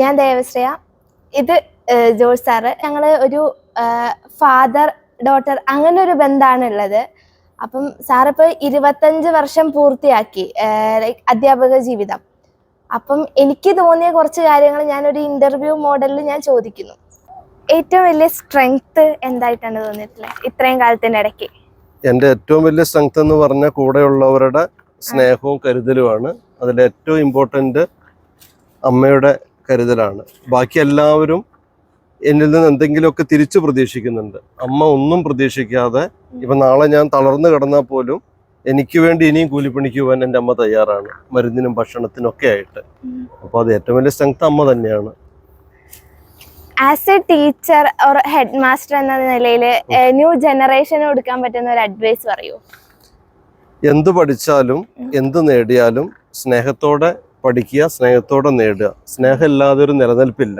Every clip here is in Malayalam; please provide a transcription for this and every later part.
ഞാൻ ദേവശ്രയ. ഇത് ജോർജ് സാറ്. ഞങ്ങൾ ഒരു ഫാദർ ഡോട്ടർ അങ്ങനെ ഒരു ബന്ധമാണ് ഉള്ളത് അപ്പം സാറിപ്പോൾ ഇരുപത്തഞ്ച് വർഷം പൂർത്തിയാക്കി ലൈക്ക് അധ്യാപക ജീവിതം. അപ്പം എനിക്ക് തോന്നിയ കുറച്ച് കാര്യങ്ങൾ ഞാനൊരു ഇന്റർവ്യൂ മോഡലിൽ ഞാൻ ചോദിക്കുന്നു. ഏറ്റവും വലിയ സ്ട്രെങ്ത് എന്തായിട്ടാണ് തോന്നിയിട്ടുള്ളത് ഇത്രയും കാലത്തിന്റെ ഇടയ്ക്ക്. എന്റെ ഏറ്റവും വലിയ സ്ട്രെങ്ത് എന്ന് പറഞ്ഞാൽ കൂടെയുള്ളവരുടെ സ്നേഹവും കരുതലുമാണ്. അതിൽ ഏറ്റവും ഇമ്പോർട്ടന്റ് അമ്മയുടെ കരുതലാണ്. ബാക്കി എല്ലാവരും എന്നിൽ നിന്ന് എന്തെങ്കിലുമൊക്കെ തിരിച്ചു പ്രതീക്ഷിക്കുന്നുണ്ട്. അമ്മ ഒന്നും പ്രതീക്ഷിക്കാതെ ഇപ്പം നാളെ ഞാൻ തളർന്നു കിടന്നാൽ പോലും എനിക്ക് വേണ്ടി ഇനിയും കൂലിപ്പണിക്ക് പോകാൻ എന്റെ അമ്മ തയ്യാറാണ്. മരുന്നിനും ഭക്ഷണത്തിനും ഒക്കെ ആയിട്ട്. അപ്പോൾ അത് ഏറ്റവും വലിയ സ്ട്രെങ്ത് അമ്മ തന്നെയാണ്. As a teacher or head master എന്ന നിലയിൽ ന്യൂ ജനറേഷന് കൊടുക്കാൻ പറ്റുന്ന ഒരു അഡ്വൈസ് പറയൂ. എന്ത് പഠിച്ചാലും എന്ത് നേടിയാലും സ്നേഹത്തോടെ പഠിക്കുക സ്നേഹത്തോടെ നേടുക. സ്നേഹമില്ലാതെ ഒരു നിലനിൽപ്പില്ല.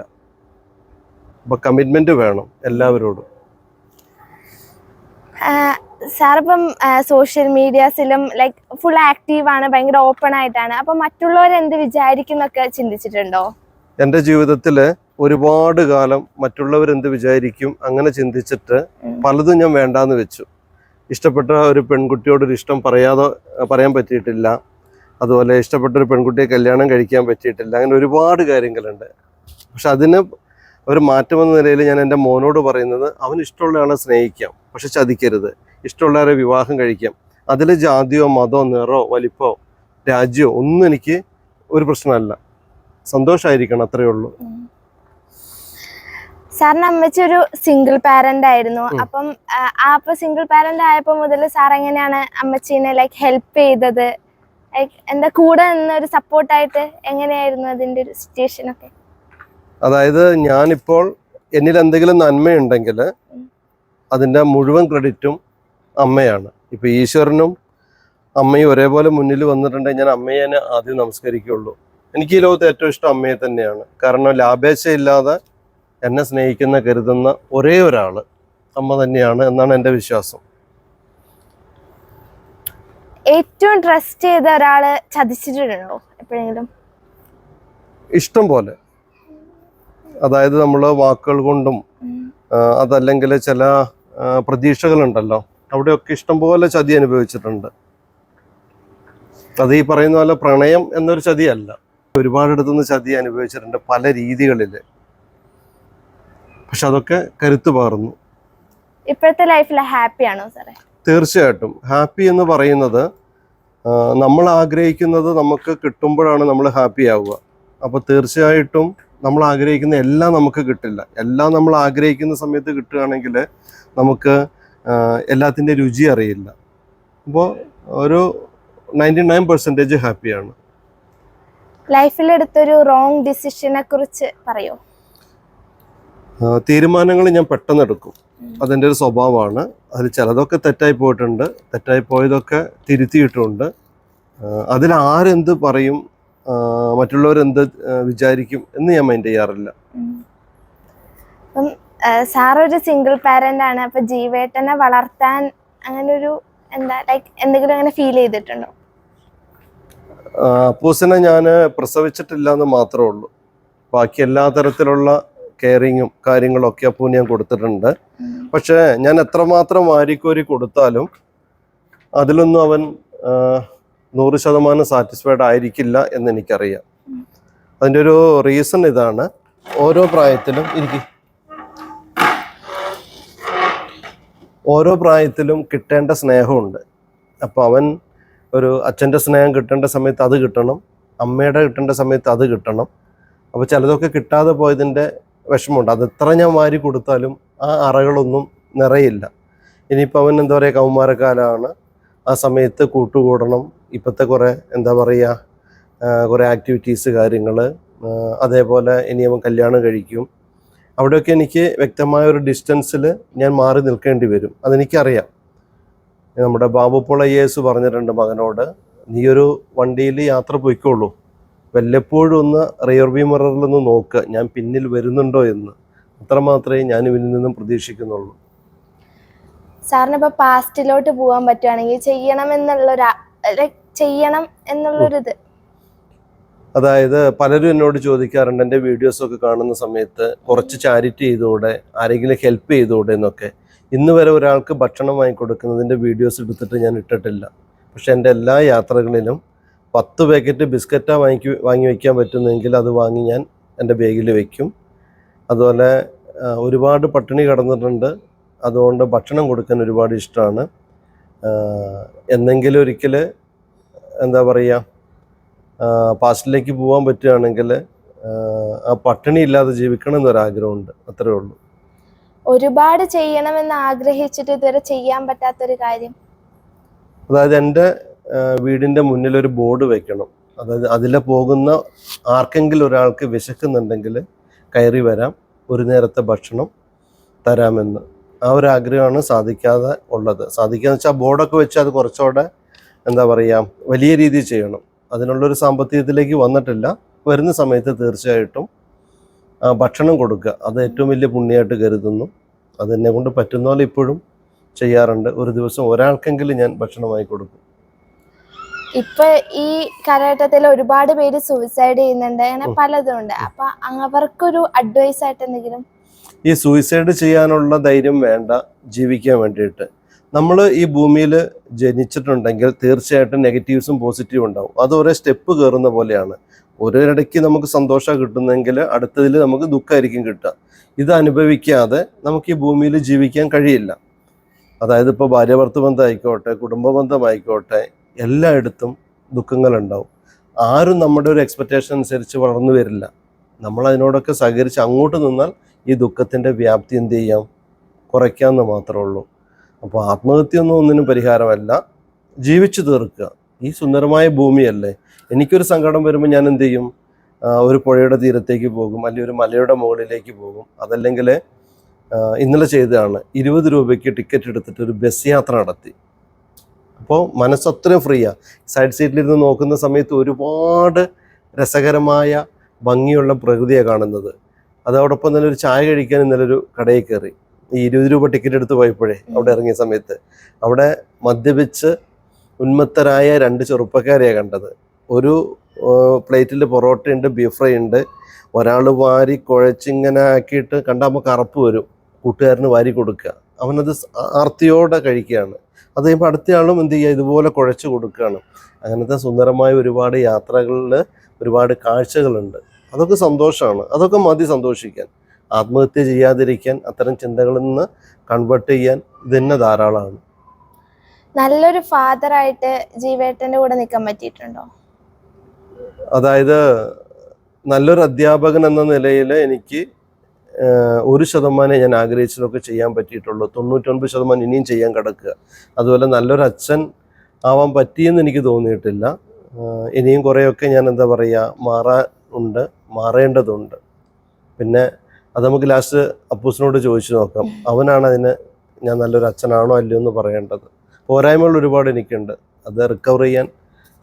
അപ്പൊ കമ്മിറ്റ്മെന്റ് വേണം എല്ലാവരോടും. സാറിപ്പം സോഷ്യൽ മീഡിയാസിലും ലൈക്ക് ഫുൾ ആക്റ്റീവ് ആണ് ഭയങ്കര ഓപ്പൺ ആയിട്ടാണ്. അപ്പം മറ്റുള്ളവർ എന്ത് വിചാരിക്കുന്നൊക്കെ ചിന്തിച്ചിട്ടുണ്ടോ? എന്റെ ജീവിതത്തിൽ ഒരുപാട് കാലം മറ്റുള്ളവർ എന്ത് വിചാരിക്കും അങ്ങനെ ചിന്തിച്ചിട്ട് പലതും ഞാൻ വേണ്ടാന്ന് വെച്ചു. ഇഷ്ടപ്പെട്ട ഒരു പെൺകുട്ടിയോട് ഒരു ഇഷ്ടം പറയാതെ പറയാൻ പറ്റിയിട്ടില്ല. അതുപോലെ ഇഷ്ടപ്പെട്ട ഒരു പെൺകുട്ടിയെ കല്യാണം കഴിക്കാൻ പറ്റിയിട്ടില്ല. അങ്ങനെ ഒരുപാട് കാര്യങ്ങളുണ്ട്. പക്ഷെ അതിന് ഒരു മാറ്റം എന്ന നിലയിൽ ഞാൻ എന്റെ മോനോട് പറയുന്നത് അവന് ഇഷ്ടമുള്ള ആളെ സ്നേഹിക്കാം പക്ഷെ ചതിക്കരുത്. ഇഷ്ടമുള്ളവരെ വിവാഹം കഴിക്കാം. അതിൽ ജാതിയോ മതമോ നിറോ വലിപ്പോ രാജ്യമോ ഒന്നും എനിക്ക് ഒരു പ്രശ്നമല്ല. സന്തോഷമായിരിക്കണം അത്രയേ ഉള്ളൂ. സാറിന് അമ്മച്ചി ഒരു സിംഗിൾ പാരന്റ് ആയിരുന്നു. അപ്പം ആ, സിംഗിൾ പാരന്റ് ആയപ്പോ മുതൽ സാർ എങ്ങനെയാണ് അമ്മച്ചീനെ ലൈക്ക് ഹെൽപ്പ് ചെയ്തത്? എന്താ കൂടെ നിന്ന് ഒരു സപ്പോർട്ടായിട്ട് എങ്ങനെയായിരുന്നു അതിന്റെ ഒരു സിറ്റുവേഷൻ ഒക്കെ? അതായത് ഞാനിപ്പോൾ എന്നിൽ എന്തെങ്കിലും നന്മയുണ്ടെങ്കിൽ അതിന്റെ മുഴുവൻ ക്രെഡിറ്റും അമ്മയാണ്. ഇപ്പൊ ഈശ്വരനും അമ്മയും ഒരേപോലെ മുന്നിൽ വന്നിട്ടുണ്ടെങ്കിൽ ഞാൻ അമ്മയെ ആദ്യം നമസ്കരിക്കുള്ളൂ. എനിക്ക് ഈ ലോകത്ത് ഏറ്റവും ഇഷ്ടം അമ്മയെ തന്നെയാണ്. കാരണം ലാഭേച്ഛയില്ലാതെ എന്നെ സ്നേഹിക്കുന്ന കരുതുന്ന ഒരേ ഒരാൾ അമ്മ തന്നെയാണ് എന്നാണ് എന്റെ വിശ്വാസം. ഏറ്റവും ട്രസ്റ്റ് ചെയ്ത ഒരാൾ ചതിച്ചിട്ടുണ്ടോ എപ്പോഴെങ്കിലും? ഇഷ്ടം പോലെ. അതായത് നമ്മൾ വാക്കുകൾ കൊണ്ടും അതല്ലെങ്കിൽ ചില പ്രതീക്ഷകളുണ്ടല്ലോ. അവിടെയൊക്കെ ഇഷ്ടംപോലെ ചതി അനുഭവിച്ചിട്ടുണ്ട്. അത് ഈ പറയുന്ന പോലെ പ്രണയം എന്നൊരു ചതിയല്ല. ഒരുപാടിടത്തുനിന്ന് ചതി അനുഭവിച്ചിട്ടുണ്ട് പല രീതികളിൽ പക്ഷെ അതൊക്കെ കരുത്തു പകർന്നു. ഇപ്പോഴത്തെ ലൈഫിൽ ഹാപ്പിയാണോ സാറേ? തീർച്ചയായിട്ടും. ഹാപ്പി എന്ന് പറയുന്നത് നമ്മൾ ആഗ്രഹിക്കുന്നത് നമുക്ക് കിട്ടുമ്പോഴാണ് നമ്മൾ ഹാപ്പി ആവുക. അപ്പോൾ തീർച്ചയായിട്ടും നമ്മൾ ആഗ്രഹിക്കുന്ന എല്ലാം നമുക്ക് കിട്ടില്ല. എല്ലാം നമ്മൾ ആഗ്രഹിക്കുന്ന സമയത്ത് കിട്ടുകയാണെങ്കിൽ നമുക്ക് എല്ലാത്തിന്റെ രുചി അറിയില്ല. അപ്പോൾ ഒരു നയന്റി നയൻ പെർസെന്റേജ് ഹാപ്പിയാണ്. ലൈഫിലെടുത്തൊരു റോങ് ഡിസിഷനെ കുറിച്ച് പറയോ? തീരുമാനങ്ങൾ ഞാൻ പെട്ടെന്ന് എടുക്കും അതെന്റെ ഒരു സ്വഭാവമാണ്. അതിൽ ചിലതൊക്കെ തെറ്റായി പോയിട്ടുണ്ട്. തെറ്റായി പോയതൊക്കെ തിരുത്തിയിട്ടുണ്ട് ആരെന്ത് പറയും? മറ്റുള്ളവരെന്ത് വിചാരിക്കും എന്ന് ഞാൻ മൈൻഡ് ചെയ്യാറില്ല. സാറൊരു സാർ ഒരു സിംഗിൾ പാരന്റ് ആണ്. അപ്പൊ ജീവേട്ടനെ വളർത്താൻ അങ്ങനെ ഒരു എന്താ ലൈക്ക് എന്തെങ്കിലും അങ്ങനെ ഫീൽ ചെയ്തിട്ടുണ്ടോ? അപ്പൂസിനെ ഞാൻ പ്രസവിച്ചിട്ടില്ല എന്ന് മാത്രമേ ഉള്ളൂ. ബാക്കി എല്ലാ തരത്തിലുള്ള കെയറിങ്ങും കാര്യങ്ങളൊക്കെ അപ്പോൾ ഞാൻ കൊടുത്തിട്ടുണ്ട്. പക്ഷേ ഞാൻ എത്രമാത്രം വാരിക്കോരി കൊടുത്താലും അതിലൊന്നും അവൻ നൂറ് ശതമാനം സാറ്റിസ്ഫൈഡ് ആയിരിക്കില്ല എന്ന് എനിക്കറിയാം അതിന്റെ ഒരു റീസൺ ഇതാണ്. ഓരോ പ്രായത്തിലും എനിക്ക് ഓരോ പ്രായത്തിലും കിട്ടേണ്ട സ്നേഹമുണ്ട്. അപ്പോൾ അവൻ ഒരു അച്ഛന്റെ സ്നേഹം കിട്ടേണ്ട സമയത്ത് അത് കിട്ടണം. അമ്മയുടെ കിട്ടേണ്ട സമയത്ത് അത് കിട്ടണം. അപ്പോൾ ചിലതൊക്കെ കിട്ടാതെ പോയതിന്റെ വിഷമമുണ്ട്. അത് എത്ര ഞാൻ വാരി കൊടുത്താലും ആ അറകളൊന്നും നിറയില്ല. ഇനിയിപ്പോൾ അവൻ എന്താ പറയുക കൗമാരക്കാലമാണ് ആ സമയത്ത് കൂട്ടുകൂടണം. ഇപ്പോഴത്തെ കുറേ എന്താ പറയുക കുറേ ആക്ടിവിറ്റീസ് കാര്യങ്ങൾ അതേപോലെ ഇനി അവൻ കല്യാണം കഴിക്കും. അവിടെയൊക്കെ എനിക്ക് വ്യക്തമായ ഒരു ഡിസ്റ്റൻസിൽ ഞാൻ മാറി നിൽക്കേണ്ടി വരും. അതെനിക്കറിയാം. നമ്മുടെ ബാബു പോൾ ഐ എസ് പറഞ്ഞിട്ടുണ്ട് മകനോട് നീയൊരു വണ്ടിയിൽ യാത്ര പോയിക്കോളൂ. വല്ലപ്പോഴും ഒന്ന് റിയർ വ്യൂ മിററിലൊന്ന് നോക്കുക ഞാൻ പിന്നിൽ വരുന്നുണ്ടോ എന്ന്. അത്രമാത്രമേ ഞാൻ ഇവരിൽ നിന്നും പ്രതീക്ഷിക്കുന്നുള്ളൂ. സാറിന് ഇപ്പോൾ പാസ്റ്റിലോട്ട് പോകാൻ പറ്റുവാണെങ്കിൽ ചെയ്യണം എന്നുള്ളൊരു ലൈക്ക് ചെയ്യണം എന്നുള്ളൊരിത്. അതായത് പലരും എന്നോട് ചോദിക്കാറുണ്ട് എന്റെ വീഡിയോസൊക്കെ കാണുന്ന സമയത്ത് കുറച്ച് ചാരിറ്റി ചെയ്തുകൂടെ ആരെങ്കിലും ഹെൽപ്പ് ചെയ്തുകൂടെ എന്നൊക്കെ. ഇന്ന് വരെ ഒരാൾക്ക് ഭക്ഷണം വാങ്ങിക്കൊടുക്കുന്നതിന്റെ വീഡിയോസ് എടുത്തിട്ട് ഞാൻ ഇട്ടിട്ടില്ല. പക്ഷെ എന്റെ എല്ലാ യാത്രകളിലും പത്ത് പാക്കറ്റ് ബിസ്ക്കറ്റാ വാങ്ങിക്ക് വാങ്ങി വയ്ക്കാൻ പറ്റുന്നെങ്കിൽ അത് വാങ്ങി ഞാൻ എന്റെ ബാഗിൽ വയ്ക്കും അതുപോലെ ഒരുപാട് പട്ടിണി കടന്നിട്ടുണ്ട്. അതുകൊണ്ട് ഭക്ഷണം കൊടുക്കാൻ ഒരുപാട് ഇഷ്ടമാണ് എന്നെങ്കിലും ഒരിക്കൽ എന്താ പറയുക പാസ്റ്റിലേക്ക് പോകാൻ പറ്റുകയാണെങ്കിൽ ആ പട്ടിണി ഇല്ലാതെ ജീവിക്കണം എന്നൊരാഗ്രഹമുണ്ട്. അത്രേ ഉള്ളൂ. ഒരുപാട് ചെയ്യണമെന്ന് ആഗ്രഹിച്ചിട്ട് ഇതുവരെ ചെയ്യാൻ പറ്റാത്തൊരു കാര്യം. അതായത് എന്റെ വീടിന്റെ മുന്നിൽ ഒരു ബോർഡ് വെക്കണം. അതായത് അതിലെ പോകുന്ന ആർക്കെങ്കിലും ഒരാൾക്ക് വിശക്കുന്നുണ്ടെങ്കിൽ കയറി വരാം ഒരു നേരത്തെ ഭക്ഷണം തരാമെന്ന്. ആ ഒരു ആഗ്രഹമാണ് സാധിക്കാതെ ഉള്ളത്. സാധിക്കാന്ന് വെച്ചാൽ ബോർഡൊക്കെ വെച്ച് അത് കുറച്ചുകൂടെ എന്താ പറയുക വലിയ രീതിയിൽ ചെയ്യണം. അതിനുള്ളൊരു സാമ്പത്തികത്തിലേക്ക് വന്നിട്ടില്ല. വരുന്ന സമയത്ത് തീർച്ചയായിട്ടും ഭക്ഷണം കൊടുക്കുക. അത് ഏറ്റവും വലിയ പുണ്യമായിട്ട് കരുതുന്നു. അതെന്നെ കൊണ്ട് പറ്റുന്ന പോലെ ഇപ്പോഴും ചെയ്യാറുണ്ട്. ഒരു ദിവസം ഒരാൾക്കെങ്കിലും ഞാൻ ഭക്ഷണമായി കൊടുക്കും. ഇപ്പൊ ഈ കാലഘട്ടത്തിൽ ഒരുപാട് പേര് സൂയിസൈഡ് ചെയ്യുന്നുണ്ട്. അങ്ങനെ. പലതും ഉണ്ട്. അപ്പൊ അവർക്കൊരു അഡ്വൈസ് ആയിട്ട് എന്തെങ്കിലും? ഈ സൂയിസൈഡ് ചെയ്യാനുള്ള ധൈര്യം വേണ്ട ജീവിക്കാൻ വേണ്ടിയിട്ട്. നമ്മൾ ഈ ഭൂമിയിൽ ജനിച്ചിട്ടുണ്ടെങ്കിൽ തീർച്ചയായിട്ടും നെഗറ്റീവ്സും പോസിറ്റീവും ഉണ്ടാവും. അത് ഒരേ സ്റ്റെപ്പ് കയറുന്ന പോലെയാണ്. ഒരിടയ്ക്ക് നമുക്ക് സന്തോഷം കിട്ടുന്നെങ്കിൽ അടുത്തതിൽ നമുക്ക് ദുഃഖമായിരിക്കും കിട്ടുക. ഇത് അനുഭവിക്കാതെ നമുക്ക് ഈ ഭൂമിയിൽ ജീവിക്കാൻ കഴിയില്ല. അതായത് ഇപ്പോൾ ഭാര്യാഭർത്തൃ ബന്ധമായിക്കോട്ടെ കുടുംബ ബന്ധമായിക്കോട്ടെ എല്ലായിടത്തും ദുഃഖങ്ങളുണ്ടാവും. ആരും നമ്മുടെ ഒരു എക്സ്പെക്റ്റേഷൻ അനുസരിച്ച് വളർന്നു വരില്ല. നമ്മൾ അതിനോടൊക്കെ സഹകരിച്ച് അങ്ങോട്ട് നിന്നാൽ ഈ ദുഃഖത്തിന്റെ വ്യാപ്തി എന്ത് ചെയ്യാം? കുറയ്ക്കാമെന്ന് മാത്രമേ ഉള്ളൂ. അപ്പോൾ ആത്മഹത്യയൊന്നും ഒന്നിനും പരിഹാരമല്ല. ജീവിച്ചു തീർക്കുക. ഈ സുന്ദരമായ ഭൂമിയല്ലേ? എനിക്കൊരു സങ്കടം വരുമ്പോൾ ഞാൻ എന്ത് ചെയ്യും? ഒരു പുഴയുടെ തീരത്തേക്ക് പോകും. അല്ലെങ്കിൽ ഒരു മലയുടെ മുകളിലേക്ക് പോകും. അതല്ലെങ്കിൽ ഇന്നലെ ചെയ്തതാണ്. ഇരുപത് രൂപയ്ക്ക് ടിക്കറ്റ് എടുത്തിട്ട് ഒരു ബസ് യാത്ര നടത്തി. അപ്പോൾ മനസ്സത്രയും ഫ്രീയാണ് സൈഡ് സീറ്റിലിരുന്ന് നോക്കുന്ന സമയത്ത് ഒരുപാട് രസകരമായ ഭംഗിയുള്ള പ്രകൃതിയാണ് കാണുന്നത്. അതോടൊപ്പം തന്നെ ഒരു ചായ കഴിക്കാൻ ഇന്നലെ ഒരു കടയിൽ കയറി. ഈ ഇരുപത് രൂപ ടിക്കറ്റ് എടുത്ത് പോയപ്പോഴേ അവിടെ ഇറങ്ങിയ സമയത്ത്. അവിടെ മദ്യപിച്ച് ഉന്മത്തരായ രണ്ട് ചെറുപ്പക്കാരെയാണ് കണ്ടത്. ഒരു പ്ലേറ്റിൽ പൊറോട്ടയുണ്ട് ബീഫ് ഫ്രൈ ഉണ്ട്. ഒരാൾ വാരി കുഴച്ചിങ്ങനെ ആക്കിയിട്ട് കണ്ടാൽ നമുക്ക് അറപ്പ് വരും. കൂട്ടുകാരന് വാരി കൊടുക്കുക. അവനത് ആർത്തിയോടെ കഴിക്കുകയാണ്. അത് കഴിയുമ്പോൾ അടുത്തയാളും എന്ത് ചെയ്യുക ഇതുപോലെ കുഴച്ച് കൊടുക്കുകയാണ്. അങ്ങനത്തെ സുന്ദരമായ ഒരുപാട് യാത്രകളിൽ ഒരുപാട് കാഴ്ചകളുണ്ട്. അതൊക്കെ സന്തോഷമാണ്. അതൊക്കെ മതി സന്തോഷിക്കാൻ. ആത്മഹത്യ ചെയ്യാതിരിക്കാൻ അത്തരം ചിന്തകളിൽ നിന്ന് കൺവേർട്ട് ചെയ്യാൻ ഇത് തന്നെ ധാരാളമാണ്. നല്ലൊരു ഫാദർ ആയിട്ട് ജീവേട്ടന്റെ കൂടെ നിൽക്കാൻ പറ്റിയിട്ടുണ്ടോ? അതായത് നല്ലൊരു അധ്യാപകൻ എന്ന നിലയിൽ എനിക്ക് ഒരു ശതമാനം ഞാൻ ആഗ്രഹിച്ചതൊക്കെ ചെയ്യാൻ പറ്റിയിട്ടുള്ളൂ. തൊണ്ണൂറ്റൊൻപത് ശതമാനം ഇനിയും ചെയ്യാൻ കിടക്കുക. അതുപോലെ നല്ലൊരു അച്ഛൻ ആവാൻ പറ്റിയെന്ന് എനിക്ക് തോന്നിയിട്ടില്ല. ഇനിയും കുറേയൊക്കെ ഞാൻ എന്താ പറയുക മാറാൻ ഉണ്ട് മാറേണ്ടതുണ്ട്. പിന്നെ അത് നമുക്ക് ലാസ്റ്റ് അപ്പൂസിനോട് ചോദിച്ചു നോക്കാം. അവനാണ് അതിന് ഞാൻ നല്ലൊരു അച്ഛനാണോ അല്ലയോ എന്ന് പറയേണ്ടത്. പോരായ്മകൾ ഒരുപാട് എനിക്കുണ്ട്. അത് റിക്കവർ ചെയ്യാൻ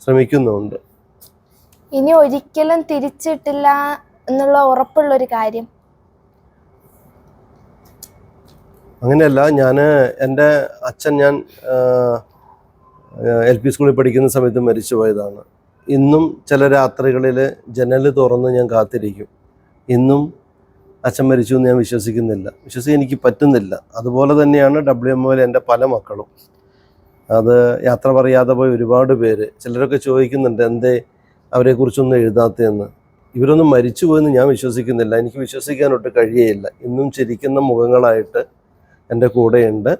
ശ്രമിക്കുന്നുണ്ട് ഇനി ഒരിക്കലും തിരിച്ചിട്ടില്ല എന്നുള്ള ഉറപ്പുള്ള ഒരു കാര്യം. അങ്ങനെയല്ല ഞാൻ എന്റെ അച്ഛൻ ഞാൻ എൽ പി സ്കൂളിൽ പഠിക്കുന്ന സമയത്ത് മരിച്ചു പോയതാണ്. ഇന്നും ചില രാത്രികളിൽ ജനൽ തുറന്ന് ഞാൻ കാത്തിരിക്കും. ഇന്നും അച്ഛൻ മരിച്ചു എന്ന് ഞാൻ വിശ്വസിക്കുന്നില്ല. വിശ്വസിക്കാൻ എനിക്ക് പറ്റുന്നില്ല. അതുപോലെ തന്നെയാണ് ഡബ്ല്യു എം ഒയിൽ എന്റെ പല മക്കളും. അത് യാത്ര പറയാതെ പോയ ഒരുപാട് പേര്. ചിലരൊക്കെ ചോദിക്കുന്നുണ്ട് എന്തേ അവരെക്കുറിച്ചൊന്നും എഴുതാത്തതെന്ന്? ഇവരൊന്നും മരിച്ചു പോയെന്ന് ഞാൻ വിശ്വസിക്കുന്നില്ല. എനിക്ക് വിശ്വസിക്കാനൊട്ട് കഴിയേയില്ല. ഇന്നും ചിരിക്കുന്ന മുഖങ്ങളായിട്ട് എന്റെ കൂടെയുണ്ട്.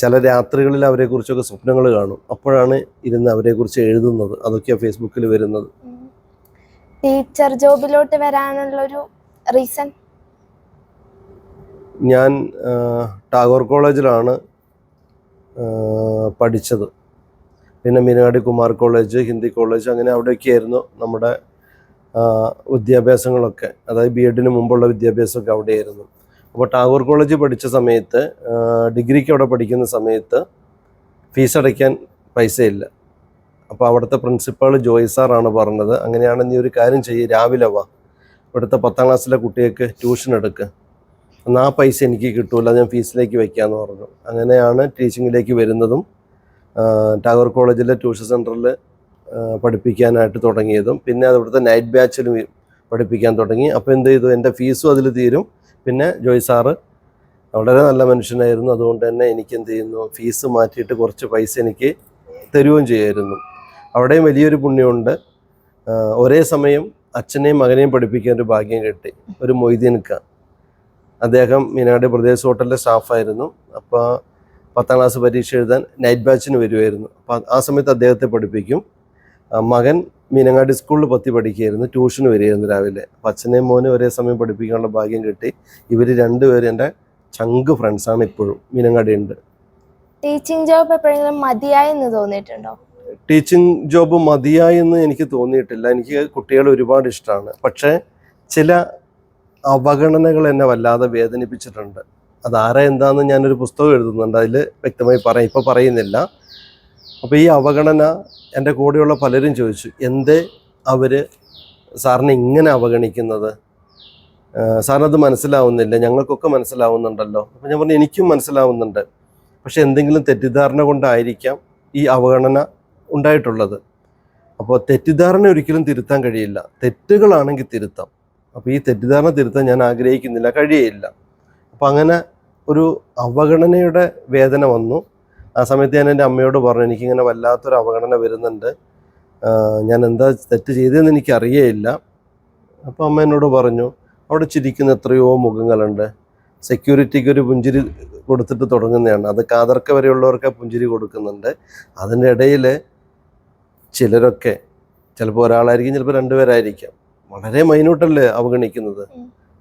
ചില രാത്രികളിൽ അവരെക്കുറിച്ചൊക്കെ സ്വപ്നങ്ങൾ കാണും. അപ്പോഴാണ് ഇരുന്ന് അവരെക്കുറിച്ച് എഴുതുന്നത്. അതൊക്കെയാണ് ഫേസ്ബുക്കിൽ വരുന്നത്. ടീച്ചർ ജോബിലോട്ട് വരാനുള്ളൊരു റീസൺ? ഞാൻ ടാഗോർ കോളേജിലാണ് പഠിച്ചത്. പിന്നെ മീനങ്ങാടി കുമാർ കോളേജ് ഹിന്ദി കോളേജ് അങ്ങനെ അവിടെയൊക്കെയായിരുന്നു നമ്മുടെ വിദ്യാഭ്യാസങ്ങളൊക്കെ. അതായത് ബി എഡിന് മുമ്പുള്ള വിദ്യാഭ്യാസമൊക്കെ അവിടെയായിരുന്നു. അപ്പോൾ ടാഗോർ കോളേജ് പഠിച്ച സമയത്ത് ഡിഗ്രിക്ക് അവിടെ പഠിക്കുന്ന സമയത്ത് ഫീസ് അടയ്ക്കാൻ പൈസയില്ല. അപ്പോൾ അവിടുത്തെ പ്രിൻസിപ്പാൾ ജോയ് സാറാണ് പറഞ്ഞത് അങ്ങനെയാണ് നീ ഒരു കാര്യം ചെയ്യ് രാവിലെ വാ. ഇവിടുത്തെ പത്താം ക്ലാസ്സിലെ കുട്ടികൾക്ക് ട്യൂഷൻ എടുക്കുക എന്നാൽ ആ പൈസ എനിക്ക് കിട്ടൂല ഞാൻ ഫീസിലേക്ക് വയ്ക്കാമെന്ന് പറഞ്ഞു. അങ്ങനെയാണ് ടീച്ചിങ്ങിലേക്ക് വരുന്നതും ടാഗോർ കോളേജിലെ ട്യൂഷൻ സെന്ററിൽ പഠിപ്പിക്കാനായിട്ട് തുടങ്ങിയതും. പിന്നെ അതിവിടുത്തെ നൈറ്റ് ബാച്ചിലും പഠിപ്പിക്കാൻ തുടങ്ങി. അപ്പോൾ എന്ത് ചെയ്തു? എന്റെ ഫീസും അതിൽ തീരും. പിന്നെ ജോയ് സാറ് വളരെ നല്ല മനുഷ്യനായിരുന്നു. അതുകൊണ്ട് തന്നെ എനിക്ക് എന്ത് ചെയ്യുന്നു? ഫീസ് മാറ്റിയിട്ട് കുറച്ച് പൈസ എനിക്ക് തരുകയും ചെയ്യായിരുന്നു. അവിടെയും വലിയൊരു പുണ്യമുണ്ട്. ഒരേ സമയം അച്ഛനെയും മകനെയും പഠിപ്പിക്കാൻ ഒരു ഭാഗ്യം കിട്ടി. ഒരു മൊയ്തീൻക്ക. അദ്ദേഹം മീനാട് പ്രദേശ് ഹോട്ടലിലെ സ്റ്റാഫായിരുന്നു. അപ്പോൾ പത്താം ക്ലാസ് പരീക്ഷ എഴുതാൻ നൈറ്റ് ബാച്ചിന് വരുമായിരുന്നു അപ്പോൾ ആ സമയത്ത് അദ്ദേഹത്തെ പഠിപ്പിക്കും. മകൻ മീനങ്ങാടി സ്കൂളിൽ പത്തി പഠിക്കുകയായിരുന്നു ട്യൂഷൻ വരികയായിരുന്നു രാവിലെ. അപ്പം അച്ഛനെയും മോനും ഒരേ സമയം പഠിപ്പിക്കാനുള്ള ഭാഗ്യം കിട്ടി. ഇവർ രണ്ടുപേരും എന്റെ ചങ്ക് ഫ്രണ്ട്സാണ് ഇപ്പോഴും. മീനങ്ങാടി ഉണ്ട്. ടീച്ചിങ് ജോബ് എപ്പോഴെങ്കിലും മതിയായി എന്ന് തോന്നിയിട്ടുണ്ടോ? ടീച്ചിങ് ജോബ് മതിയായി എന്ന് എനിക്ക് തോന്നിയിട്ടില്ല. എനിക്ക് കുട്ടികളെ ഒരുപാട് ഇഷ്ടമാണ്. പക്ഷേ ചില അവഗണനകൾ എന്നെ വല്ലാതെ വേദനിപ്പിച്ചിട്ടുണ്ട്. അതാരാ എന്താണെന്ന് ഞാനൊരു പുസ്തകം എഴുതുന്നുണ്ട്. അതിൽ വ്യക്തമായി പറയും. ഇപ്പോൾ പറയുന്നില്ല. അപ്പോൾ ഈ അവഗണന എന്റെ കൂടെയുള്ള പലരും ചോദിച്ചു എന്തേ അവർ സാറിനെ ഇങ്ങനെ അവഗണിക്കുന്നത്? സാറിനത് മനസ്സിലാവുന്നില്ല ഞങ്ങൾക്കൊക്കെ മനസ്സിലാവുന്നുണ്ടല്ലോ. അപ്പം ഞാൻ പറഞ്ഞു എനിക്കും മനസ്സിലാവുന്നുണ്ട്. പക്ഷേ എന്തെങ്കിലും തെറ്റിദ്ധാരണ കൊണ്ടായിരിക്കാം ഈ അവഗണന ഉണ്ടായിട്ടുള്ളത്. അപ്പോൾ തെറ്റിദ്ധാരണ ഒരിക്കലും തിരുത്താൻ കഴിയില്ല. തെറ്റുകളാണെങ്കിൽ തിരുത്താം. അപ്പോൾ ഈ തെറ്റിദ്ധാരണ തിരുത്താൻ ഞാൻ ആഗ്രഹിക്കുന്നില്ല കഴിയയില്ല. അപ്പോൾ അങ്ങനെ ഒരു അവഗണനയുടെ വേദന വന്നു. ആ സമയത്ത് ഞാൻ എന്റെ അമ്മയോട് പറഞ്ഞു എനിക്കിങ്ങനെ വല്ലാത്തൊരു അവഗണന വരുന്നുണ്ട്. ഞാൻ എന്താ തെറ്റ് ചെയ്തതെന്ന് എനിക്ക് അറിയേയില്ല അപ്പോൾ അമ്മ എന്നോട് പറഞ്ഞു അവിടെ ചിരിക്കുന്ന എത്രയോ മുഖങ്ങളുണ്ട്. സെക്യൂരിറ്റിക്ക് ഒരു പുഞ്ചിരി കൊടുത്തിട്ട് തുടങ്ങുന്നതാണ്. അത് കാതർക്ക വരെയുള്ളവർക്ക് പുഞ്ചിരി കൊടുക്കുന്നുണ്ട്. അതിന്റെ ഇടയിൽ ചിലരൊക്കെ ചിലപ്പോൾ ഒരാളായിരിക്കും ചിലപ്പോൾ രണ്ടുപേരായിരിക്കാം വളരെ മൈന്യൂട്ടല്ലേ അവഗണിക്കുന്നത്?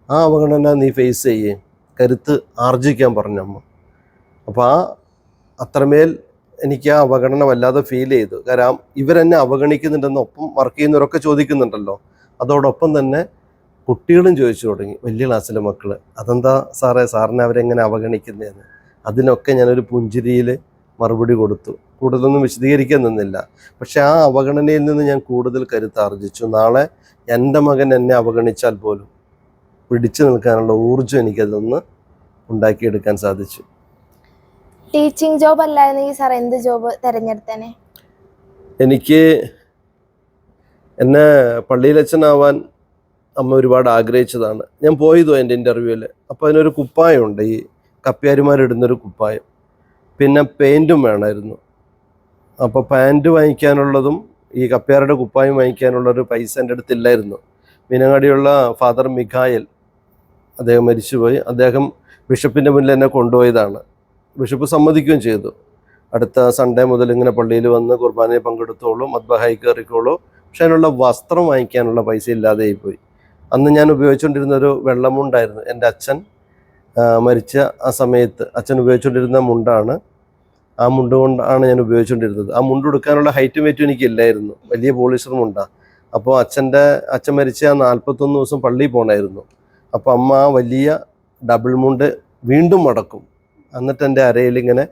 ആ അവഗണന നീ ഫേസ് ചെയ്യേ. കരുത്ത് ആർജിക്കാൻ പറഞ്ഞമ്മ അപ്പോൾ ആ അത്രമേൽ എനിക്ക് ആ അവഗണന വല്ലാതെ ഫീൽ ചെയ്തു. കാരണം ഇവരെന്നെ അവഗണിക്കുന്നുണ്ടെന്നൊപ്പം വർക്ക് ചെയ്യുന്നവരൊക്കെ ചോദിക്കുന്നുണ്ടല്ലോ. അതോടൊപ്പം തന്നെ കുട്ടികളും ചോദിച്ചു തുടങ്ങി. വലിയ ക്ലാസ്സിലെ മക്കൾ അതെന്താ സാറേ? സാറിനെ അവരെങ്ങനെ അവഗണിക്കുന്നതെന്ന് അതിനൊക്കെ ഞാനൊരു പുഞ്ചിരിയിൽ മറുപടി കൊടുത്തു. കൂടുതലൊന്നും വിശദീകരിക്കാൻ നിന്നില്ല. പക്ഷെ ആ അവഗണനയിൽ നിന്ന് ഞാൻ കൂടുതൽ കരുത്താർജിച്ചു നാളെ എന്റെ മകൻ എന്നെ അവഗണിച്ചാൽ പോലും പിടിച്ചു നിൽക്കാനുള്ള ഊർജം എനിക്കതൊന്ന് ഉണ്ടാക്കിയെടുക്കാൻ സാധിച്ചു. ടീച്ചിങ് ജോബ് അല്ലായിരുന്നെങ്കിൽ സാർ എന്ത് ജോബ് തിരഞ്ഞെടുത്തേനെ? എനിക്ക് എന്നെ പള്ളിയിലച്ഛനാവാൻ അമ്മ ഒരുപാട് ആഗ്രഹിച്ചതാണ്. ഞാൻ പോയതോ എന്റെ ഇന്റർവ്യൂവിൽ അപ്പോൾ അതിനൊരു കുപ്പായമുണ്ട്. ഈ കപ്പ്യാരിമാരിടുന്നൊരു കുപ്പായം. പിന്നെ പെയിന്റും വേണമായിരുന്നു. അപ്പോൾ പാന്റ് വാങ്ങിക്കാനുള്ളതും ഈ കപ്പ്യാരുടെ കുപ്പായം വാങ്ങിക്കാനുള്ളൊരു പൈസ എന്റെ അടുത്തില്ലായിരുന്നു മീനങ്ങാടിയുള്ള ഫാദർ മിഖായൽ അദ്ദേഹം മരിച്ചുപോയി. അദ്ദേഹം ബിഷപ്പിന്റെ മുന്നിൽ എന്നെ കൊണ്ടുപോയതാണ്. ബിഷപ്പ് സമ്മതിക്കുകയും ചെയ്തു. അടുത്ത സൺഡേ മുതൽ ഇങ്ങനെ പള്ളിയിൽ വന്ന് കുർബാനയിൽ പങ്കെടുത്തോളൂ മദ്ബഹായി കയറിക്കോളൂ. പക്ഷെ അതിനുള്ള വസ്ത്രം വാങ്ങിക്കാനുള്ള പൈസ ഇല്ലാതെ പോയി. അന്ന് ഞാൻ ഉപയോഗിച്ചുകൊണ്ടിരുന്ന ഒരു വെള്ളമുണ്ടായിരുന്നു. എന്റെ അച്ഛൻ മരിച്ച ആ സമയത്ത് അച്ഛൻ ഉപയോഗിച്ചുകൊണ്ടിരുന്ന മുണ്ടാണ്. ആ മുണ്ട് കൊണ്ടാണ് ഞാൻ ഉപയോഗിച്ചുകൊണ്ടിരുന്നത്. ആ മുണ്ട് എടുക്കാനുള്ള ഹൈറ്റും വെയിറ്റും എനിക്കില്ലായിരുന്നു വലിയ പോളിസ്റ്റർ മുണ്ടാണ് അപ്പോൾ അച്ഛന്റെ അച്ഛൻ മരിച്ച നാൽപ്പത്തൊന്ന് ദിവസം പള്ളിയിൽ പോകണമായിരുന്നു. അപ്പോൾ അമ്മ ആ വലിയ ഡബിൾ മുണ്ട് വീണ്ടും മടക്കും. എന്നിട്ട് എന്റെ അരയിൽ ഇങ്ങനെ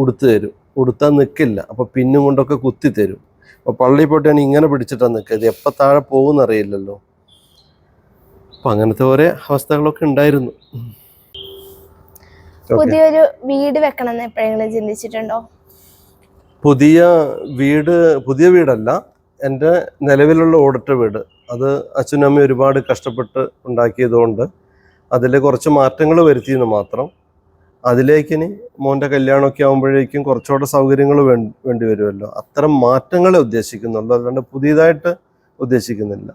ഉടുത്തു തരും. ഉടുത്താൽ നിൽക്കില്ല അപ്പോൾ പിന്നും കൊണ്ടൊക്കെ കുത്തി തരും. അപ്പോൾ പള്ളിയിൽ പോയിട്ടാണ് ഇങ്ങനെ പിടിച്ചിട്ടാണ് നിൽക്കുന്നത് എപ്പോൾ താഴെ പോകുമെന്ന് അറിയില്ലല്ലോ അപ്പം അങ്ങനത്തെ ഓരോ അവസ്ഥകളൊക്കെ ഉണ്ടായിരുന്നു. പുതിയൊരു വീട് വെക്കണം എന്ന് എപ്പോഴെങ്കിലും ചിന്തിച്ചിട്ടുണ്ടോ? പുതിയ വീട് പുതിയ വീടല്ല. എന്റെ നിലവിലുള്ള ഓടിട്ട വീട്. അത് അച്ഛനും അമ്മയും ഒരുപാട് കഷ്ടപ്പെട്ട് ഉണ്ടാക്കിയതുകൊണ്ട് അതിൽ കുറച്ച് മാറ്റങ്ങൾ വരുത്തിയെന്ന് മാത്രം അതിലേക്ക് ഇനി മോന്റെ കല്യാണമൊക്കെ ആകുമ്പോഴേക്കും കുറച്ചുകൂടെ സൗകര്യങ്ങൾ വേണ്ടി വരുമല്ലോ. അത്തരം മാറ്റങ്ങളെ ഉദ്ദേശിക്കുന്നുള്ളൂ. അല്ലാണ്ട് പുതിയതായിട്ട് ഉദ്ദേശിക്കുന്നില്ല.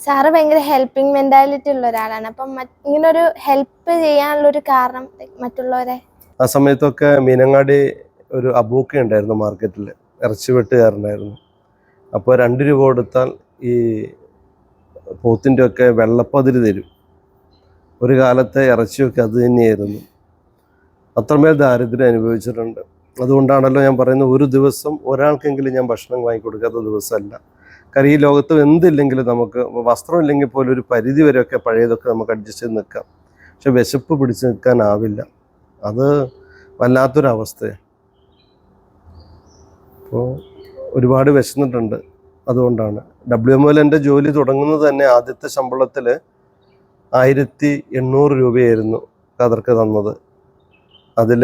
സാറ് ഭയങ്കര ഹെൽപ്പിംഗ് മെന്റാലിറ്റി ഉള്ള ഒരാളാണ്. അപ്പം ഇങ്ങനെ ഒരു ഹെൽപ്പ് ചെയ്യാനുള്ള ഒരു കാരണം മറ്റുള്ളവരെ? ആ സമയത്തൊക്കെ മീനങ്ങാടി ഒരു അബൂക്ക ഉണ്ടായിരുന്നു മാർക്കറ്റിൽ. ഇറച്ചി വെട്ടുകാരനായിരുന്നു. അപ്പോൾ രണ്ട് രൂപ കൊടുത്താൽ ഈ പോത്തിന്റെ ഒക്കെ വെള്ളപ്പതിര് തരും. ഒരു കാലത്തെ ഇറച്ചിയൊക്കെ അത് തന്നെയായിരുന്നു. അത്രമേൽ ദാരിദ്ര്യം അനുഭവിച്ചിട്ടുണ്ട്. അതുകൊണ്ടാണല്ലോ ഞാൻ പറയുന്നത് ഒരു ദിവസം ഒരാൾക്കെങ്കിലും ഞാൻ ഭക്ഷണം വാങ്ങിക്കൊടുക്കാത്ത ദിവസമല്ല. കാരണം ഈ ലോകത്ത് എന്തില്ലെങ്കിലും നമുക്ക് വസ്ത്രം ഇല്ലെങ്കിൽ പോലും ഒരു പരിധി വരെയൊക്കെ പഴയതൊക്കെ നമുക്ക് അഡ്ജസ്റ്റ് ചെയ്ത് നിൽക്കാം. പക്ഷെ വിശപ്പ് പിടിച്ച് നിൽക്കാനാവില്ല. അത് വല്ലാത്തൊരവസ്ഥയാണ്. അപ്പോൾ ഒരുപാട് വിശന്നിട്ടുണ്ട്. അതുകൊണ്ടാണ്. ഡബ്ല്യു എം എൽ എന്റെ ജോലി തുടങ്ങുന്നത് തന്നെ ആദ്യത്തെ ശമ്പളത്തിൽ ആയിരത്തി എണ്ണൂറ് രൂപയായിരുന്നു കതർക്ക് തന്നത്. അതിൽ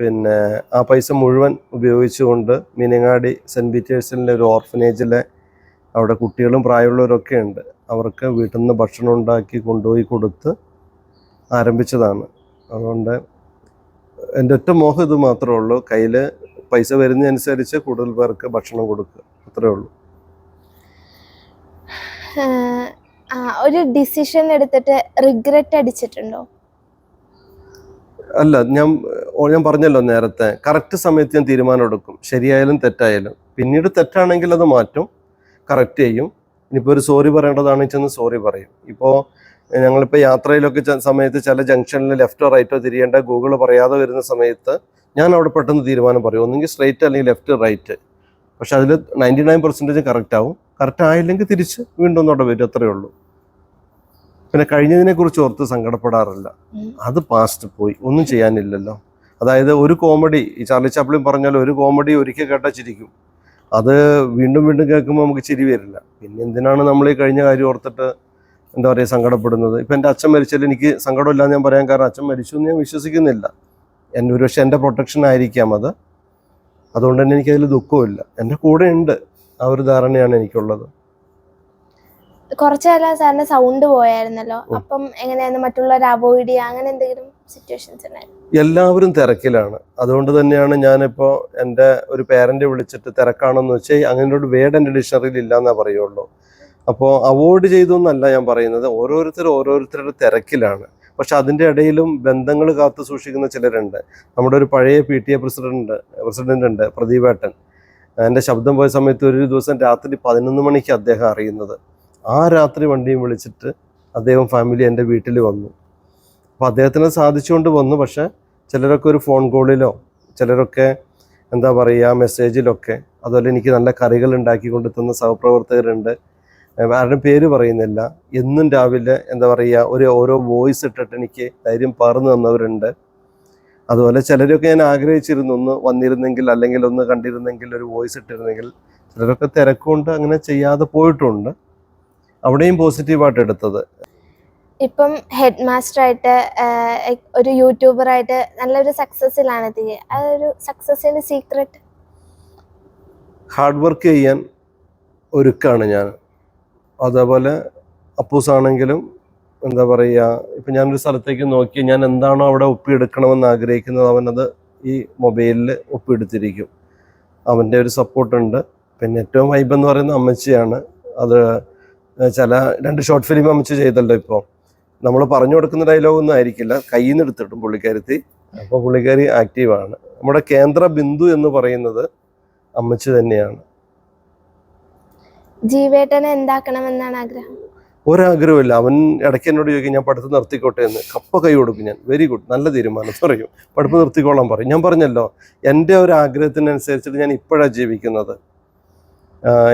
പിന്നെ ആ പൈസ മുഴുവൻ ഉപയോഗിച്ചുകൊണ്ട് മീനങ്ങാടി സെന്റ് പീറ്റേഴ്സിലെ ഒരു ഓർഫനേജിലെ അവിടെ കുട്ടികളും പ്രായമുള്ളവരൊക്കെ ഉണ്ട്. അവർക്ക് വീട്ടിൽ നിന്ന് ഭക്ഷണം ഉണ്ടാക്കി കൊണ്ടുപോയി കൊടുത്ത് ആരംഭിച്ചതാണ്. അതുകൊണ്ട് എന്റെ ഒറ്റ മോഹം ഇത് മാത്രമേ ഉള്ളൂ. കയ്യിൽ പൈസ വരുന്നതനുസരിച്ച് കൂടുതൽ പേർക്ക് ഭക്ഷണം കൊടുക്കുക. അത്രേ ഉള്ളൂ. ഒരു ഡിസിഷൻ എടുത്തിട്ട് റിഗ്രറ്റ് അടിച്ചിട്ടുണ്ടോ? അല്ല ഞാൻ ഞാൻ പറഞ്ഞല്ലോ നേരത്തെ കറക്റ്റ് സമയത്ത് ഞാൻ തീരുമാനം എടുക്കും. ശരിയായാലും തെറ്റായാലും. പിന്നീട് തെറ്റാണെങ്കിൽ അത് മാറ്റും കറക്റ്റ് ചെയ്യും. ഇനിയിപ്പോൾ ഒരു സോറി പറയേണ്ടതാണെങ്കിൽ ചെന്ന് സോറി പറയും. ഇപ്പോൾ ഞങ്ങളിപ്പോൾ യാത്രയിലൊക്കെ സമയത്ത് ചില ജംഗ്ഷനിൽ ലെഫ്റ്റോ റൈറ്റോ തിരിയേണ്ട ഗൂഗിൾ പറയാതെ വരുന്ന സമയത്ത് ഞാൻ അവിടെ പെട്ടെന്ന് തീരുമാനം പറയും. ഒന്നെങ്കിൽ സ്ട്രൈറ്റ് അല്ലെങ്കിൽ ലെഫ്റ്റ് റൈറ്റ് പക്ഷെ അതിൽ നയന്റി നയൻ പെർസെന്റേജ് കറക്റ്റ് ആവും. കറക്റ്റ് ആയില്ലെങ്കിൽ തിരിച്ച് വീണ്ടും ഒന്നോടെ വരും അത്രയേ ഉള്ളൂ. പിന്നെ കഴിഞ്ഞതിനെ കുറിച്ച് ഓർത്ത് സങ്കടപ്പെടാറില്ല. അത് പാസ്റ്റ് പോയി. ഒന്നും ചെയ്യാനില്ലല്ലോ. അതായത് ഒരു കോമഡി ഈ ചാർലി ചാപ്ലിൻ പറഞ്ഞാൽ ഒരു കോമഡി ഒരിക്കൽ കേട്ടാൽ ചിരിക്കും. അത് വീണ്ടും വീണ്ടും കേൾക്കുമ്പോൾ നമുക്ക് ചിരി വരില്ല. പിന്നെ എന്തിനാണ് നമ്മൾ ഈ കഴിഞ്ഞ കാര്യം ഓർത്തിട്ട് എന്താ പറയുക സങ്കടപ്പെടുന്നത്? ഇപ്പം എന്റെ അച്ഛൻ മരിച്ചാൽ എനിക്ക് സങ്കടമില്ലാന്ന് ഞാൻ പറയാൻ കാരണം അച്ഛൻ മരിച്ചു എന്ന് ഞാൻ വിശ്വസിക്കുന്നില്ല. എന്റെ ഒരുപക്ഷെ എന്റെ പ്രൊട്ടക്ഷൻ ആയിരിക്കാം അത്. അതുകൊണ്ട് തന്നെ എനിക്കതിൽ ദുഃഖമില്ല എന്റെ കൂടെ ഉണ്ട് ആ ഒരു ധാരണയാണ് എനിക്കുള്ളത്. കുറച്ചു കാലം സാറിന് സൗണ്ട് പോയായിരുന്നല്ലോ. അപ്പം എങ്ങനെയായിരുന്നു? മറ്റുള്ളവർ അവോയ്ഡ് ചെയ്യുക അങ്ങനെ എന്തെങ്കിലും സിറ്റുവേഷൻസ് ഉണ്ടായിരുന്നു? എല്ലാവരും തിരക്കിലാണ്. അതുകൊണ്ട് തന്നെയാണ് ഞാനിപ്പോൾ എന്റെ ഒരു പേരന്റ് വിളിച്ചിട്ട് തിരക്കാണെന്ന് വെച്ചാൽ അങ്ങനെ ഒരു വേർഡ് എന്റെ ഡിക്ഷണറിയിൽ ഇല്ലയെന്നേ പറയുള്ളൂ. അപ്പോൾ അവോയ്ഡ് ചെയ്തു എന്നല്ല ഞാൻ പറയുന്നത്. ഓരോരുത്തർ ഓരോരുത്തരുടെ തിരക്കിലാണ്. പക്ഷെ അതിന്റെ ഇടയിലും ബന്ധങ്ങൾ കാത്തു സൂക്ഷിക്കുന്ന ചിലരുണ്ട്. നമ്മുടെ ഒരു പഴയ P T A president president ഉണ്ട് പ്രദീപേട്ടൻ. എന്റെ ശബ്ദം പോയ സമയത്ത് ഒരു ദിവസം രാത്രി പതിനൊന്ന് മണിക്ക് അദ്ദേഹം അറിയുന്നത്. ആ രാത്രി വണ്ടിയും വിളിച്ചിട്ട് അദ്ദേഹം ഫാമിലി എന്റെ വീട്ടിൽ വന്നു. അപ്പോൾ അദ്ദേഹത്തിന് സാധിച്ചുകൊണ്ട് വന്നു. പക്ഷേ ചിലരൊക്കെ ഒരു ഫോൺ കോളിലോ ചിലരൊക്കെ എന്താ പറയുക മെസ്സേജിലൊക്കെ അതുപോലെ എനിക്ക് നല്ല കറികൾ ഉണ്ടാക്കി കൊണ്ടെത്തുന്ന തന്ന സഹപ്രവർത്തകരുണ്ട്. ആരുടെ പേര് പറയുന്നില്ല. എന്നും രാവിലെ എന്താ പറയുക ഒരു ഓരോ വോയിസ് ഇട്ടിട്ട് എനിക്ക് ധൈര്യം പകർന്നു തന്നവരുണ്ട്. അതുപോലെ ചിലരൊക്കെ ഞാൻ ആഗ്രഹിച്ചിരുന്നു ഒന്ന് വന്നിരുന്നെങ്കിൽ അല്ലെങ്കിൽ ഒന്ന് കണ്ടിരുന്നെങ്കിൽ ഒരു വോയിസ് ഇട്ടിരുന്നെങ്കിൽ. ചിലരൊക്കെ തിരക്കുകൊണ്ട് അങ്ങനെ ചെയ്യാതെ പോയിട്ടുണ്ട്. അവിടെയും പോസിറ്റീവായിട്ട് എടുത്തത് ഇപ്പം ഹെഡ് മാസ്റ്റർ ആയിട്ട് ഒരു യൂട്യൂബർ ആയിട്ട് നല്ലൊരു സക്സസ്സിലാണ് എത്തിയത് അതൊരു സക്സസിന്റെ സീക്രട്ട് ഹാർഡ് വർക്ക് ചെയ്യാൻ ഒരുക്കാണ് ഞാൻ. അതേപോലെ അപ്പൂസ് ആണെങ്കിലും എന്താ പറയുക ഇപ്പം ഞാനൊരു സ്ഥലത്തേക്ക് നോക്കി ഞാൻ എന്താണോ അവിടെ ഒപ്പിയെടുക്കണമെന്ന് ആഗ്രഹിക്കുന്നത് അവനത് ഈ മൊബൈലിൽ ഒപ്പിയെടുത്തിരിക്കും. അവന്റെ ഒരു സപ്പോർട്ടുണ്ട് പിന്നെ ഏറ്റവും വൈബ് എന്ന് പറയുന്നത് അമ്മച്ചിയാണ്. അത് ചില രണ്ട് ഷോർട്ട് ഫിലിം അമിച്ച് ചെയ്തല്ലോ ഇപ്പോൾ നമ്മൾ പറഞ്ഞു കൊടുക്കുന്ന ഡയലോഗ് ഒന്നും ആയിരിക്കില്ല. കയ്യിൽ നിന്ന് എടുത്തിട്ടും പുള്ളിക്കാരത്തി. അപ്പോൾ പുള്ളിക്കാരി ആക്റ്റീവാണ് നമ്മുടെ കേന്ദ്ര ബിന്ദു എന്ന് പറയുന്നത് അമ്മച്ചി തന്നെയാണ്. ജീവേട്ടനെ എന്താക്കണമെന്നാണ് ആഗ്രഹം? ഒരാഗ്രഹമില്ല അവൻ ഇടയ്ക്ക് എന്നോട് ചോദിക്കും ഞാൻ പഠിത്തം നിർത്തിക്കോട്ടെ എന്ന്. കപ്പ കൈ കൊടുക്കും ഞാൻ. വെരി ഗുഡ് നല്ല തീരുമാനം പറയും. പഠിപ്പ് നിർത്തിക്കോളാൻ പറയും. ഞാൻ പറഞ്ഞല്ലോ എന്റെ ഒരു ആഗ്രഹത്തിനനുസരിച്ചിട്ട് ഞാൻ ഇപ്പോഴാണ് ജീവിക്കുന്നത്.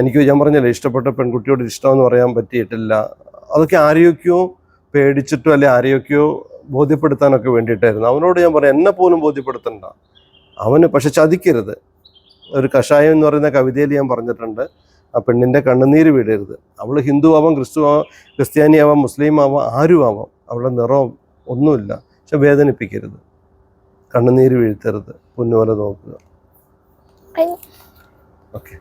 എനിക്ക് ഞാൻ പറഞ്ഞല്ലോ ഇഷ്ടപ്പെട്ട പെൺകുട്ടിയോട് ഇഷ്ടമെന്ന് പറയാൻ പറ്റിയിട്ടില്ല. അതൊക്കെ ആരെയൊക്കെയോ പേടിച്ചിട്ടോ അല്ലെ ആരെയൊക്കെയോ ബോധ്യപ്പെടുത്താനൊക്കെ വേണ്ടിയിട്ടായിരുന്നു. അവനോട് ഞാൻ പറയാം എന്നെ പോലും ബോധ്യപ്പെടുത്തണ്ട. അവന് പക്ഷെ ചതിക്കരുത്. ഒരു കഷായം എന്ന് പറയുന്ന കവിതയിൽ ഞാൻ പറഞ്ഞിട്ടുണ്ട് ആ പെണ്ണിന്റെ കണ്ണുനീര് വീടരുത്. അവൾ ഹിന്ദു ആവാം ക്രിസ്തു ആവാം ക്രിസ്ത്യാനി ആവാം മുസ്ലിം ആവാം ആരും ആവാം അവളുടെ നിറവും ഒന്നുമില്ല. പക്ഷെ വേദനിപ്പിക്കരുത്. കണ്ണുനീര് വീഴ്ത്തരുത്. പൊന്നുപോലെ നോക്കുക. ഓക്കെ.